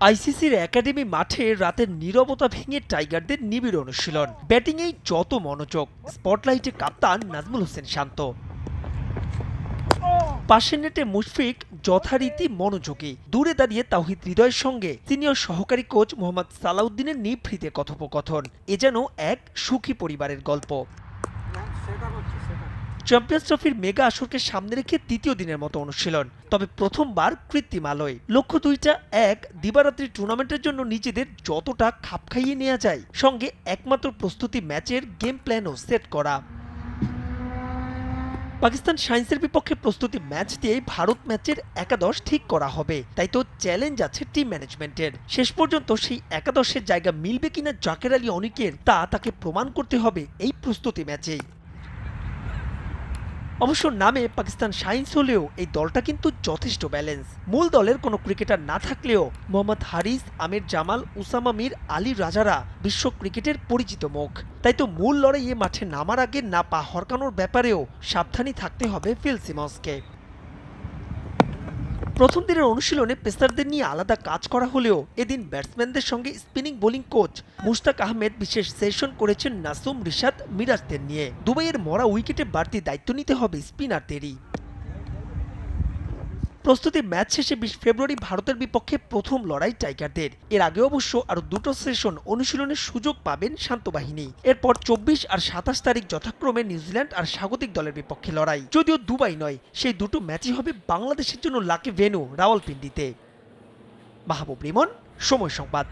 আইসিসির একাডেমি মাঠে রাতের নীরবতা ভেঙে টাইগারদের নিবিড় অনুশীলন। ব্যাটিংয়েই যত মনোযোগ। স্পটলাইটে কাপ্তান নাজমুল হোসেন শান্ত। পাশের নেটে মুশফিক যথারীতি মনোযোগী। দূরে দাঁড়িয়ে তাওহিদ হৃদয়ের সঙ্গে সিনিয়র সহকারী কোচ মোহাম্মদ সালাউদ্দিনের নিভৃতে কথোপকথন। এ যেন এক সুখী পরিবারের গল্প। চ্যাম্পিয়ন্স ট্রফির মেগা আসরকে সামনে রেখে তৃতীয় দিনের মতো অনুশীলন। তবে প্রথমবার কৃত্রিম আলোয়। লক্ষ্য দুইটা, এক, দিবারাত্রি টুর্নামেন্টের জন্য নিজেদের যতটা খাপ খাইয়ে নেওয়া যায়, সঙ্গে একমাত্র প্রস্তুতি ম্যাচের গেম প্ল্যানও সেট করা। পাকিস্তান সায়েন্সের বিপক্ষে প্রস্তুতি ম্যাচ দিয়ে ভারত ম্যাচের একাদশ ঠিক করা হবে। তাই তো চ্যালেঞ্জ আছে টিম ম্যানেজমেন্টের। শেষ পর্যন্ত সেই একাদশের জায়গা মিলবে কিনা জাকের আলী অনিকের, তা তাকে প্রমাণ করতে হবে এই প্রস্তুতি ম্যাচেই। অবশ্য নামে পাকিস্তান সাইন্স হলেও এই দলটা কিন্তু যথেষ্ট ব্যালেন্স মূল দলের কোনো ক্রিকেটার না থাকলেও মোহাম্মদ হারিস, আমির জামাল, উসামা মির, আলী রাজারা বিশ্ব ক্রিকেটের পরিচিত মুখ। তাই তো মূল লড়াইয়ে মাঠে নামার আগে না পা হরকানোর ব্যাপারেও সাবধানী থাকতে হবে ফিল সিমন্সকে। প্রথম দিনের অনুশীলনে পেসারদের নিয়ে আলাদা কাজ করা হলেও এদিন ব্যাটসম্যানদের সঙ্গে spinning bowling coach Mushtaq Ahmed বিশেষ সেশন করেছেন নাসুম রিশাদ মিরাজদের নিয়ে। দুবাইয়ের মরা উইকেটে বাড়তি দায়িত্ব নিতে হবে স্পিনারদেরই। প্রস্তুতি ম্যাচ শেষে বিশ ফেব্রুয়ারি ভারতের বিপক্ষে প্রথম লড়াই টাইগারদের। এর আগে অবশ্য আরও দুটো সেশন অনুশীলনের সুযোগ পাবেন শান্ত বাহিনী। এরপর চব্বিশ আর সাতাশ তারিখ যথাক্রমে নিউজিল্যান্ড আর স্বাগতিক দলের বিপক্ষে লড়াই। যদিও দুবাই নয়, সেই দুটো ম্যাচই হবে বাংলাদেশের জন্য লাকি ভেনু রাওয়ালপিন্ডিতে। মাহবুব রিমন, সময় সংবাদ।